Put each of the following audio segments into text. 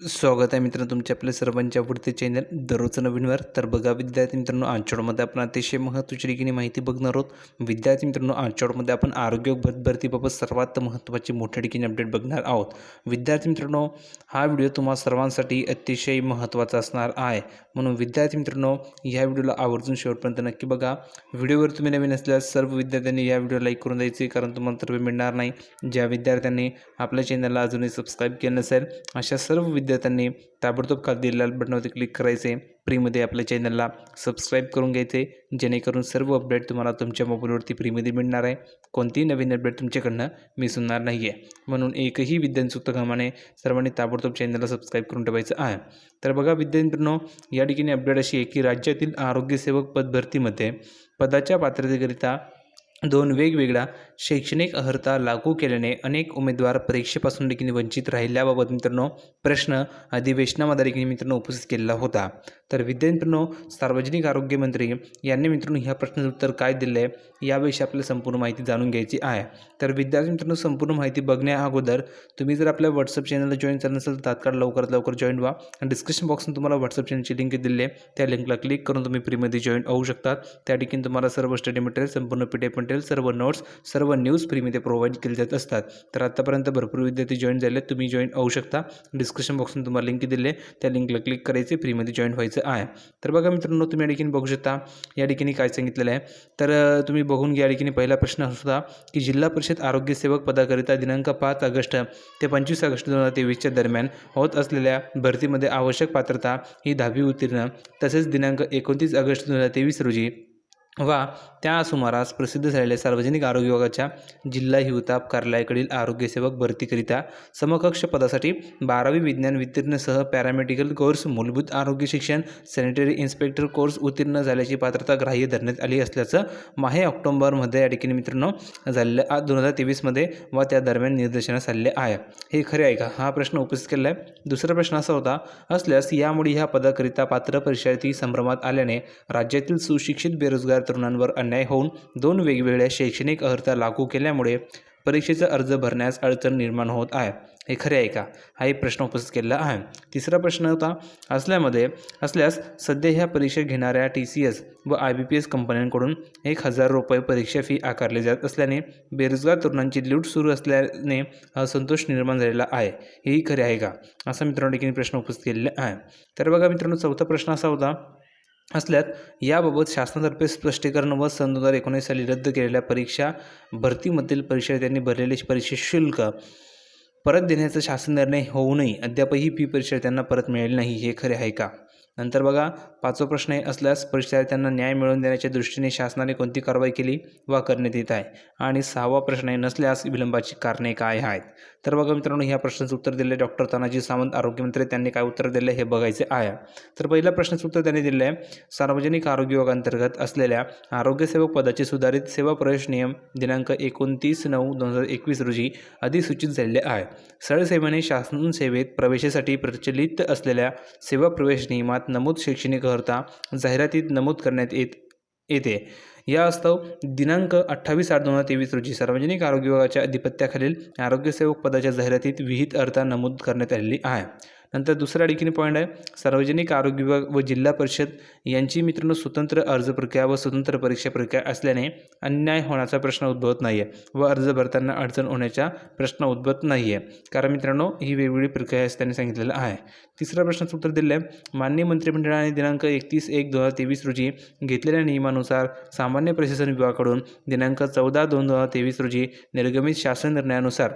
स्वागत आहे मित्रांनो तुमच्या आपल्या सर्वांच्या आवडते चॅनल दररोजचं नवीनवर तर बघा विद्यार्थी मित्रांनो आजच्यामध्ये आपण अतिशय महत्त्वाची ठिकाणी माहिती बघणार आहोत. विद्यार्थी मित्रांनो आजच्यामध्ये आपण आरोग्य भर भरतीबाबत सर्वात महत्त्वाची मोठ्या ठिकाणी अपडेट बघणार आहोत. विद्यार्थी मित्रांनो हा व्हिडिओ तुम्हा सर्वांसाठी अतिशय महत्त्वाचा असणार आहे. म्हणून विद्यार्थी मित्रांनो या व्हिडिओला आवर्जून शेवटपर्यंत नक्की बघा. व्हिडिओवर तुम्ही नवीन असल्यास सर्व विद्यार्थ्यांनी या व्हिडिओ लाईक करून द्यायचे कारण तुम्हाला तर मिळणार नाही. ज्या विद्यार्थ्यांनी आपल्या चॅनलला अजूनही सबस्क्राईब केलं नसेल अशा सर्व विद्यार्थ्यांनी ताबडतोब खाली लाल बटनावरती क्लिक करायचे. फ्रीमध्ये आपल्या चॅनलला सबस्क्राईब करून घ्यायचे. जेणेकरून सर्व अपडेट तुम्हाला तुमच्या मोबाईलवरती फ्रीमध्ये मिळणार आहे. कोणतीही नवीन अपडेट तुमच्याकडनं मिस होणार नाही आहे म्हणून एकही विद्यार्थी कामाने सर्वांनी ताबडतोब चॅनलला सबस्क्राईब करून ठेवायचं आहे. तर बघा विद्यार्थ्यांनो या ठिकाणी अपडेट अशी आहे की राज्यातील आरोग्यसेवक पद भरतीमध्ये पदाच्या पात्रतेकरिता दोन वेगवेगळ्या शैक्षणिक अर्हता लागू केल्याने अनेक उमेदवार परीक्षेपासून देखील वंचित राहिल्याबाबत मित्रांनो प्रश्न अधिवेशनामध्ये देखील मित्रांनो उपस्थित केलेला होता. तर विद्यार्थ्यांनो सार्वजनिक आरोग्य मंत्री यांनी मित्रांनो ह्या प्रश्नाचं उत्तर काय दिलं आहे याविषयी आपल्याला संपूर्ण माहिती जाणून घ्यायची आहे. तर विद्यार्थी मित्रांनो संपूर्ण माहिती बघण्या अगोदर तुम्ही जर आपल्या व्हॉट्सअप चॅनलला जॉईन झालं नसेल तर तात्काळ लवकरात लवकर जॉईन व्हा. आणि डिस्क्रिप्शन बॉक्समध्ये तुम्हाला व्हॉट्सअप चॅनलची लिंक दिली आहे. त्या लिंकला क्लिक करून तुम्ही फ्रीमध्ये जॉईन होऊ शकतात. त्या ठिकाणी तुम्हाला सर्व स्टडी मटेरियल संपूर्ण पी डी मटेरियल सर्व नोट्स सर्व न्यूज फ्रीमध्ये प्रोव्हाइड केले जात असतात. तर आत्तापर्यंत भरपूर विद्यार्थी जॉईन झाले. तुम्ही जॉईन होऊ शकता. डिस्क्रिप्शन बॉक्समध्ये तुम्हाला लिंक दिली आहे. त्या लिंकला क्लिक करायचे फ्रीमध्ये जॉईन व्हायचं आहे. तर बघा मित्रांनो तुम्ही या ठिकाणी बघू शकता. या ठिकाणी काय सांगितलेलं आहे. तर तुम्ही बघून घ्या. या ठिकाणी पहिला प्रश्न होता की जिल्हा परिषद आरोग्य सेवक पदाकरिता दिनांक पाच ऑगस्ट ते पंचवीस ऑगस्ट दोन हजार तेवीसच्या दरम्यान होत असलेल्या भरतीमध्ये आवश्यक पात्रता ही दहावी उत्तीर्ण तसेच दिनांक एकोणतीस ऑगस्ट दोन हजार तेवीस रोजी वा त्या सुमारास प्रसिद्ध झालेल्या सार्वजनिक आरोग्य विभागाच्या जिल्हा हिवताप कार्यालयाकडील आरोग्यसेवक भरतीकरिता समकक्ष पदासाठी बारावी विज्ञान वितीर्णसह पॅरामेडिकल कोर्स मूलभूत आरोग्य शिक्षण सॅनिटरी इन्स्पेक्टर कोर्स उत्तीर्ण झाल्याची पात्रता ग्राह्य धरण्यात आली असल्याचं माहे ऑक्टोंबरमध्ये या ठिकाणी मित्रांनो झालेलं आज दोन हजार तेवीसमध्ये व त्या दरम्यान निदर्शनास आले आहे. हे खरे आहे का? हा प्रश्न उपस्थित केला आहे. दुसरा प्रश्न असा होता असल्यास यामुळे ह्या पदाकरिता पात्र परीक्षार्थी संभ्रमात आल्याने राज्यातील सुशिक्षित बेरोजगार तरुणांवर अन्याय होऊन दोन वेगवेगळ्या शैक्षणिक अर्हता लागू केल्यामुळे परीक्षेचा अर्ज भरण्यास अडचण निर्माण होत आहे. हे खरे आहे का? हा एक प्रश्न उपस्थित केलेला आहे. तिसरा प्रश्न होता असल्यामध्ये असल्यास सध्या ह्या परीक्षा घेणाऱ्या टी सी एस व आय बी पी एस कंपन्यांकडून एक हजार रुपये परीक्षा फी आकारली जात असल्याने बेरोजगार तरुणांची लूट सुरू असल्याने असंतोष निर्माण झालेला आहे. हेही खरे आहे का? असा मित्रांनो ठिकाणी प्रश्न उपस्थित केलेला आहे. तर बघा मित्रांनो चौथा प्रश्न असा होता असल्यात याबाबत शासनातर्फे स्पष्टीकरण व सन दोन हजार एकोणीस साली रद्द केलेल्या परीक्षा भरतीमधील परीक्षार्थ्यांनी भरलेले परीक्षा शुल्क परत देण्याचा शासन निर्णय होऊनही अद्यापही फी परीक्षार्थ्यांना परत मिळाली नाही हे खरे आहे का? नंतर बघा पाचवा प्रश्न असल्यास परीक्षार्थ्यांना न्याय मिळवून देण्याच्या दृष्टीने शासनाने कोणती कारवाई केली वा करण्यात येत आहे? आणि सहावा प्रश्न आहे नसल्यास विलंबाची कारणे काय आहेत? तर बघा मित्रांनो ह्या प्रश्नाचं उत्तर दिले डॉक्टर तानाजी सावंत आरोग्यमंत्री त्यांनी काय उत्तर दिले हे बघायचे आहे. तर पहिल्या प्रश्नाचं उत्तर त्यांनी दिलं आहे. सार्वजनिक आरोग्य विभागांतर्गत असलेल्या आरोग्यसेवक पदाचे सुधारित सेवा प्रवेश नियम दिनांक एकोणतीस नऊ दोन हजार एकवीस रोजी अधिसूचित झालेले आहे. सरसेवेने शासन सेवेत प्रवेशासाठी प्रचलित असलेल्या सेवा प्रवेश नियमात नमूद शैक्षणिक जाहिरातीत नमूद करण्यात येत येते. या वास्तव दिनांक अठ्ठावीस आठ दोन हजार तेवीस रोजी सार्वजनिक आरोग्य विभागाच्या अधिपत्याखालील आरोग्यसेवक पदाच्या जाहिरातीत विहित अर्था नमूद करण्यात आलेली आहे. नंतर दुसरा ठिकाणी पॉईंट आहे सार्वजनिक आरोग्य विभाग व जिल्हा परिषद यांची मित्रांनो स्वतंत्र अर्ज प्रक्रिया व स्वतंत्र परीक्षा प्रक्रिया असल्याने अन्याय होण्याचा प्रश्न उद्भवत नाही आहे व अर्ज भरताना अडचण होण्याचा प्रश्न उद्भवत नाही आहे कारण मित्रांनो ही वेगवेगळी प्रक्रिया आहे असं त्यांनी सांगितलेलं आहे. तिसरा प्रश्नाचं उत्तर दिलं आहे मान्य मंत्रिमंडळाने दिनांक एकतीस एक दोन हजार तेवीस रोजी घेतलेल्या नियमानुसार सामान्य प्रशासन विभागाकडून दिनांक चौदा दोन दोन हजार तेवीस रोजी निर्गमित शासन निर्णयानुसार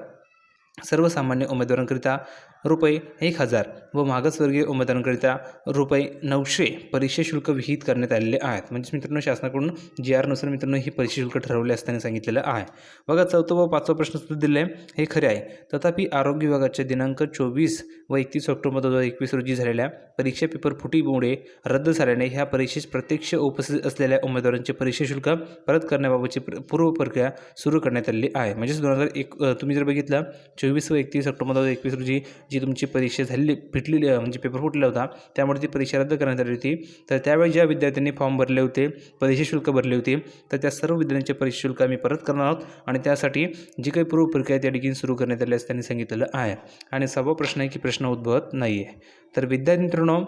सर्वसामान्य उमेदवारांकरिता रुपये एक हजार व मागासवर्गीय उमेदवारांकरिता रुपये नऊशे परीक्षा शुल्क विहित करण्यात आलेले आहेत. म्हणजेच मित्रांनो शासनाकडून जी आरनुसार मित्रांनो ही परीक्षा शुल्क ठरवले असताना सांगितलेलं आहे. बघा चौथं व पाचवा प्रश्न सुद्धा दिले हे खरे आहे. तथापि आरोग्य विभागाच्या दिनांक चोवीस व एकतीस ऑक्टोबर दोन हजार एकवीस रोजी झालेल्या परीक्षा पेपर फुटीमुळे रद्द झाल्याने ह्या परीक्षेस प्रत्यक्ष उपस्थित असलेल्या उमेदवारांचे परीक्षा शुल्क परत करण्याबाबतची पूर्व प्रक्रिया सुरू करण्यात आलेली आहे. म्हणजेच दोन हजार एक तुम्ही जर बघितलं चोवीस व एकतीस ऑक्टोबर दोन हजार एकवीस रोजी जी तुमची परीक्षा झालेली फिटलेली म्हणजे पेपर फुटला होता त्यामुळे ती परीक्षा रद्द करण्यात आली होती. तर त्यावेळी ज्या विद्यार्थ्यांनी फॉर्म भरले होते परीक्षा शुल्क भरले होते तर त्या सर्व विद्यार्थ्यांचे परीक्षा शुल्क आम्ही परत करणार आहोत आणि त्यासाठी जी काही पूर्व प्रक्रिया त्या ठिकाणी सुरू करण्यात आली असं त्यांनी सांगितलेलं आहे. आणि सहावा प्रश्न आहे की प्रश्न उद्भवत नाही आहे तर विद्यार्थी मित्रांनो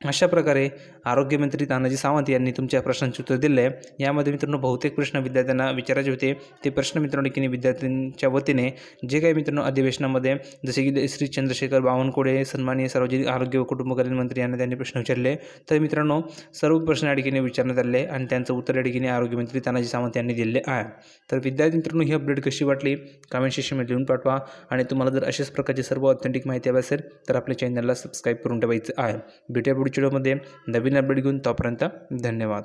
अशा प्रकारे आरोग्यमंत्री तानाजी सावंत यांनी तुमच्या प्रश्नांचे उत्तर दिले आहे. यामध्ये मित्रांनो बहुतेक प्रश्न विद्यार्थ्यांना विचारायचे होते. ते प्रश्न मित्रांनो की विद्यार्थ्यांच्या वतीने जे काही मित्रांनो अधिवेशनामध्ये जसे की श्री चंद्रशेखर बावनकुळे सन्माननीय सार्वजनिक आरोग्य व कुटुंब कल्याण मंत्री यांना त्यांनी प्रश्न विचारले. तर मित्रांनो सर्व प्रश्न या ठिकाणी विचारण्यात आले आणि त्यांचं उत्तर या ठिकाणी आरोग्यमंत्री तानाजी सावंत यांनी दिले आहे. तर विद्यार्थी मित्रांनो ही अपडेट कशी वाटली? कमेंट सेक्शनमध्ये लिहून पाठवा आणि तुम्हाला जर अशाच प्रकारची सर्व ऑथेंटिक माहिती हवी असेल तर आपल्या चॅनलला सबस्क्राईब करून ठेवायचं आहे. भेटूया पुढे व्हिडिओमध्ये नवीन अपडेट घेऊन तोपर्यंत धन्यवाद.